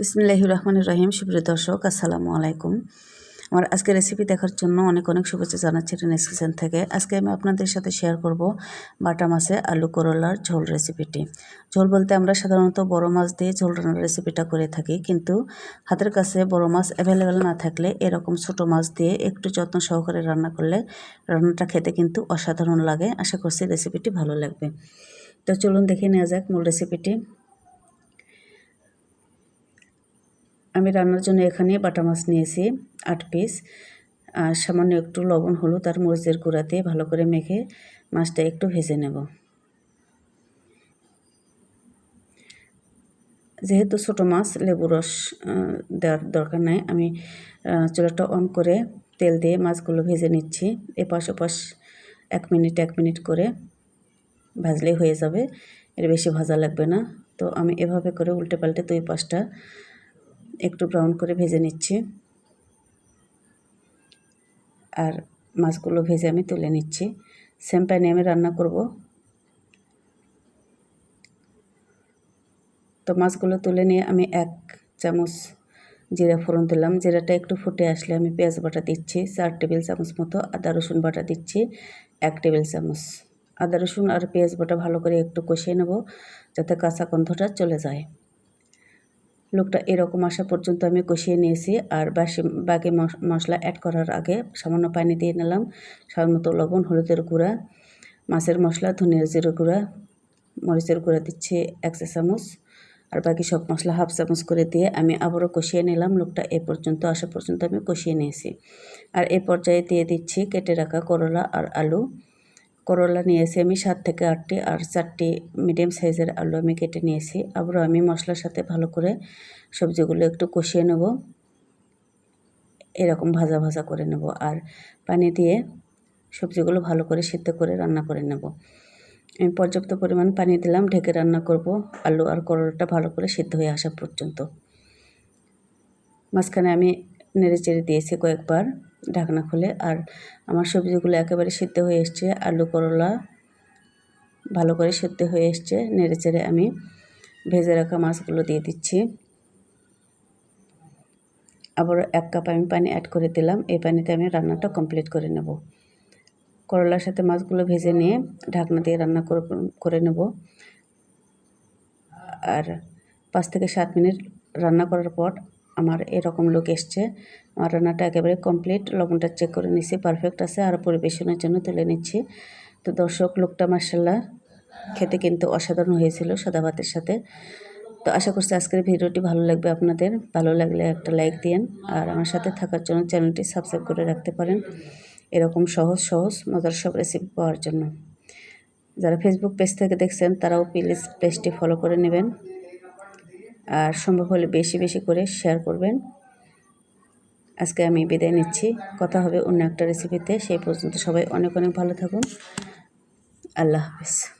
বিসমিল্লাহ রহমান রহিম। সুপ্রিয় দর্শক, আসসালামু আলাইকুম। আমার আজকে রেসিপি দেখার জন্য অনেক অনেক শুভেচ্ছা জানাচ্ছি রেনেস থেকে। আজকে আমি আপনাদের সাথে শেয়ার করব বাটা মাছে আলু করলার ঝোল রেসিপিটি ঝোল বলতে আমরা সাধারণত বড় মাছ দিয়ে ঝোল রান্নার রেসিপিটা করে থাকি, কিন্তু হাতের কাছে বড় মাছ অ্যাভেলেবেল না থাকলে এরকম ছোট মাছ দিয়ে একটু যত্ন সহকারে রান্না করলে রান্নাটা খেতে কিন্তু অসাধারণ লাগে। আশা করছি রেসিপিটি ভালো লাগবে। তো চলুন দেখে নেওয়া যাক মূল রেসিপিটি আমি রান্নার জন্য এখানে বাটা মাছ নিয়েছি, আট পিস আর সামান্য একটু লবণ, হলুদ আর মরিচের গুঁড়া দিয়ে ভালো করে মেখে মাছটা একটু ভেজে নেব। যেহেতু ছোটো মাছ, লেবু রস দেওয়ার দরকার নাই, আমি চুলাটা অন করে তেল দিয়ে মাছগুলো ভেজে নিচ্ছি। এপাশ ওপাশ এক মিনিট এক মিনিট করে ভাজলেই হয়ে যাবে, এর বেশি ভাজা লাগবে না। তো আমি এভাবে করে উল্টে পাল্টে দুই পাশটা একটু ব্রাউন করে ভেজে নিচ্ছি। আর মাছগুলো ভেজে আমি তুলে নিচ্ছি। সেম প্যানে আমি রান্না করব। তো মাছগুলো তুলে নিয়ে আমি এক চামচ জিরা ফোড়ন দিলাম। জিরাটা একটু ফুটে আসলে আমি পেঁয়াজ বাটা দিচ্ছি, চার টেবিল চামচ মতো আদা, রসুন বাটা দিচ্ছি, এক টেবিল চামচ। আদা, রসুন আর পেঁয়াজ বাটা ভালো করে একটু কষিয়ে নেব যাতে কাঁচা গন্ধটা চলে যায়। লোকটা এরকম আসা পর্যন্ত আমি কষিয়ে নিয়েছি। আর বাসি বাকি মশলা অ্যাড করার আগে সামান্য পানি দিয়ে নিলাম। মতো লবণ, হলুদের গুঁড়া, মাছের মশলা, ধনিয়ার জিরো গুঁড়া, মরিচের গুঁড়া দিচ্ছি এক চা চামচ। আর বাকি সব মশলা হাফ চামচ করে দিয়ে আমি আবারও কষিয়ে নিলাম। লোকটা এ পর্যন্ত, আসা পর্যন্ত আমি কষিয়ে নিয়েছি। আর এ পর্যায়ে দিয়ে দিচ্ছি কেটে রাখা করলা আর আলু। করলা নিয়েছি আমি সাত থেকে আটটি আর চারটি মিডিয়াম সাইজের আলু আমি কেটে নিয়েছি। আবারও আমি মশলার সাথে ভালো করে সবজিগুলো একটু কষিয়ে নেব। এরকম ভাজা ভাজা করে নেব আর পানি দিয়ে সবজিগুলো ভালো করে সিদ্ধ করে রান্না করে নেব। আমি পর্যাপ্ত পরিমাণ পানি দিলাম, ঢেকে রান্না করব। আলু আর করলাটা ভালো করে সিদ্ধ হয়ে আসা পর্যন্ত। মাঝখানে আমি নেড়ে চেড়ে দিয়েছি কয়েকবার। ঢাকনা খুলে আর আমার সবজিগুলো একেবারে সিদ্ধ হয়ে এসছে, আলু করলা ভালো করে সিদ্ধ হয়ে এসছে, নেড়ে চেড়ে আমি ভেজে রাখা মাছগুলো দিয়ে দিচ্ছি। আবার এক কাপ আমি পানি অ্যাড করে দিলাম, এই পানিতে আমি রান্নাটা কমপ্লিট করে নেব। করলার সাথে মাছগুলো ভেজে নিয়ে ঢাকনা দিয়ে রান্না করে নেব। আর পাঁচ থেকে সাত মিনিট রান্না করার পর আমার এরকম লোক এসছে। আমার রান্নাটা একেবারে কমপ্লিট লবণটা চেক করে নিচ্ছি পারফেক্ট আছে, আর পরিবেশনের জন্য তুলে নিচ্ছি। তো দর্শক লোকটা মার্শাল্লাহ খেতে কিন্তু অসাধারণ হয়েছিল সাদা ভাতের সাথে। তো আশা করছি আজকের ভিডিওটি ভালো লাগবে আপনাদের। ভালো লাগলে একটা লাইক দিন আর আমার সাথে থাকার জন্য চ্যানেলটি সাবস্ক্রাইব করে রাখতে পারেন। এরকম সহজ সহজ, মজার সব রেসিপি পাওয়ার জন্য। যারা ফেসবুক পেজ থেকে দেখছেন, তারাও প্লিজ পেজটি ফলো করে নেবেন। আর সম্ভব হলে বেশি বেশি করে শেয়ার করবেন। আজকে আমি বিদায় নিচ্ছি। কথা হবে অন্য একটা রেসিপিতে সেই পর্যন্ত সবাই অনেক অনেক ভালো থাকুন। আল্লাহ হাফিজ।